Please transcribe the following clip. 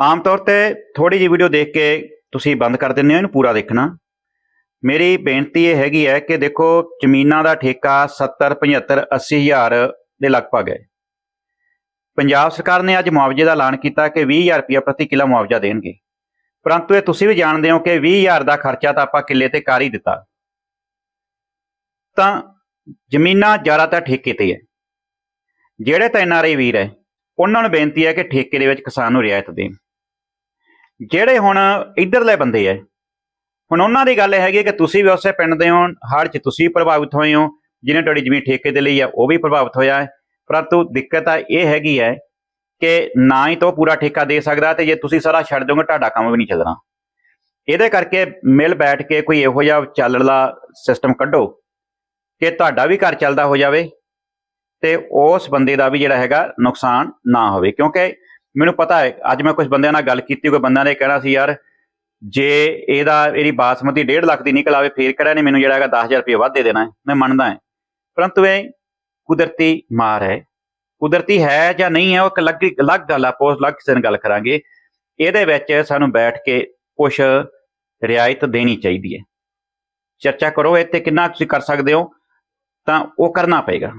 ਆਮ ਤੌਰ ਤੇ ਥੋੜੀ ਜਿਹੀ ਵੀਡੀਓ ਦੇਖ ਕੇ ਤੁਸੀਂ ਬੰਦ ਕਰ ਦਿੰਦੇ ਹੋ, ਇਹਨੂੰ ਪੂਰਾ ਦੇਖਣਾ। ਮੇਰੀ ਬੇਨਤੀ ਇਹ ਹੈਗੀ ਹੈ ਕਿ ਦੇਖੋ, ਜ਼ਮੀਨਾਂ ਦਾ ਠੇਕਾ 70 75 80 ਹਜ਼ਾਰ ਦੇ ਲਗਭਗ ਹੈ। ਪੰਜਾਬ ਸਰਕਾਰ ਨੇ ਅੱਜ ਮੁਆਵਜ਼ੇ ਦਾ ਐਲਾਨ ਕੀਤਾ ਕਿ 20000 ਰੁਪਏ ਪ੍ਰਤੀ ਕਿੱਲਾ ਮੁਆਵਜ਼ਾ ਦੇਣਗੇ। ਪਰੰਤੂ ਇਹ ਤੁਸੀਂ ਵੀ ਜਾਣਦੇ ਹੋ ਕਿ 20000 ਦਾ ਖਰਚਾ ਤਾਂ ਆਪਾਂ ਕਿੱਲੇ ਤੇ ਕਰ ਹੀ ਦਿੱਤਾ। ਤਾਂ ਜ਼ਮੀਨਾਂ ਜ਼ਿਆਦਾਤਰ ਠੇਕੇ ਤੇ ਹੈ। ਜਿਹੜੇ ਤਾਂ ਐਨਆਰਆਈ ਵੀਰ ਹੈ, ਉਹਨਾਂ ਨੂੰ ਬੇਨਤੀ ਹੈ ਕਿ ਠੇਕੇ ਦੇ ਵਿੱਚ ਕਿਸਾਨ ਨੂੰ ਰਿਆਇਤ ਦੇਣ। ਜਿਹੜੇ ਹੁਣ ਇਧਰਲੇ ਬੰਦੇ ਐ, ਹੁਣ ਉਹਨਾਂ ਦੀ ਗੱਲ ਇਹ ਹੈਗੀ ਕਿ ਤੁਸੀਂ ਵੀ ਉਸੇ ਪਿੰਡ ਦੇ ਹੋ ਹੜ੍ਹ 'ਚ ਤੁਸੀਂ ਪ੍ਰਭਾਵਿਤ ਹੋਏ ਹੋ, ਜਿਹਨੇ ਤੁਹਾਡੀ ਜ਼ਮੀਨ ਠੇਕੇ ਤੇ ਲਈ ਆ, ਉਹ ਵੀ ਪ੍ਰਭਾਵਿਤ ਹੋਇਆ ਹੈ ਪਰੰਤੂ ਦਿੱਕਤ ਆ ਇਹ ਹੈਗੀ ਹੈ ਕਿ ਨਾ ਹੀ ਤਾਂ ਉਹ ਪੂਰਾ ਠੇਕਾ ਦੇ ਸਕਦਾ ਤੇ ਜੇ ਤੁਸੀਂ ਸਾਰਾ ਛੱਡ ਦੋਗੇ ਤੁਹਾਡਾ ਕੰਮ ਵੀ ਨਹੀਂ ਚੱਲਣਾ। ਇਹਦੇ ਕਰਕੇ ਮਿਲ ਬੈਠ ਕੇ ਕੋਈ ਇਹੋ ਜਿਹਾ ਚੱਲਣ ਸਿਸਟਮ ਕੱਢੋ ਕਿ ਤੁਹਾਡਾ ਵੀ ਘਰ ਚੱਲਦਾ ਹੋ ਜਾਵੇ ਤੇ ਉਸ ਬੰਦੇ ਦਾ ਵੀ ਜਿਹੜਾ ਹੈਗਾ ਨੁਕਸਾਨ ਨਾ ਹੋਵੇ, ਕਿਉਂਕਿ ਮੈਨੂੰ ਪਤਾ ਹੈ, ਅੱਜ ਮੈਂ ਕੁਝ ਬੰਦਿਆਂ ਨਾਲ ਗੱਲ ਕੀਤੀ, ਕੋਈ ਬੰਦਿਆਂ ਨੇ ਕਹਿਣਾ ਸੀ, ਯਾਰ, ਜੇ ਇਹਦਾ, ਇਹਦੀ ਬਾਸਮਤੀ 1.5 ਲੱਖ ਦੀ ਨਿਕਲ ਆਵੇ, ਫੇਰ ਕਿਹੜਾ ਨੇ ਮੈਨੂੰ ਜਿਹੜਾ ਹੈਗਾ 10000 ਰੁਪਏ ਵੱਧ ਦੇ ਦੇਣਾ ਮੈਂ ਮੰਨਦਾ ਹਾਂ। ਪਰੰਤੂ ਇਹ ਕੁਦਰਤੀ ਮਾਰ ਹੈ। ਕੁਦਰਤੀ ਹੈ ਜਾਂ ਨਹੀਂ ਹੈ, ਉਹ ਇੱਕ ਅਲੱਗ ਅਲੱਗ ਗੱਲ ਆ, ਆਪਾਂ ਉਸ ਅਲੱਗ ਕਿਸੇ ਨਾਲ ਗੱਲ ਕਰਾਂਗੇ। ਇਹਦੇ ਵਿੱਚ ਸਾਨੂੰ ਬੈਠ ਕੇ ਕੁਝ ਰਿਆਇਤ ਦੇਣੀ ਚਾਹੀਦੀ ਹੈ। ਚਰਚਾ ਕਰੋ ਇਹ ਤੇ ਕਿੰਨਾ ਤੁਸੀਂ ਕਰ ਸਕਦੇ ਹੋ, ਤਾਂ ਉਹ ਕਰਨਾ ਪਏਗਾ।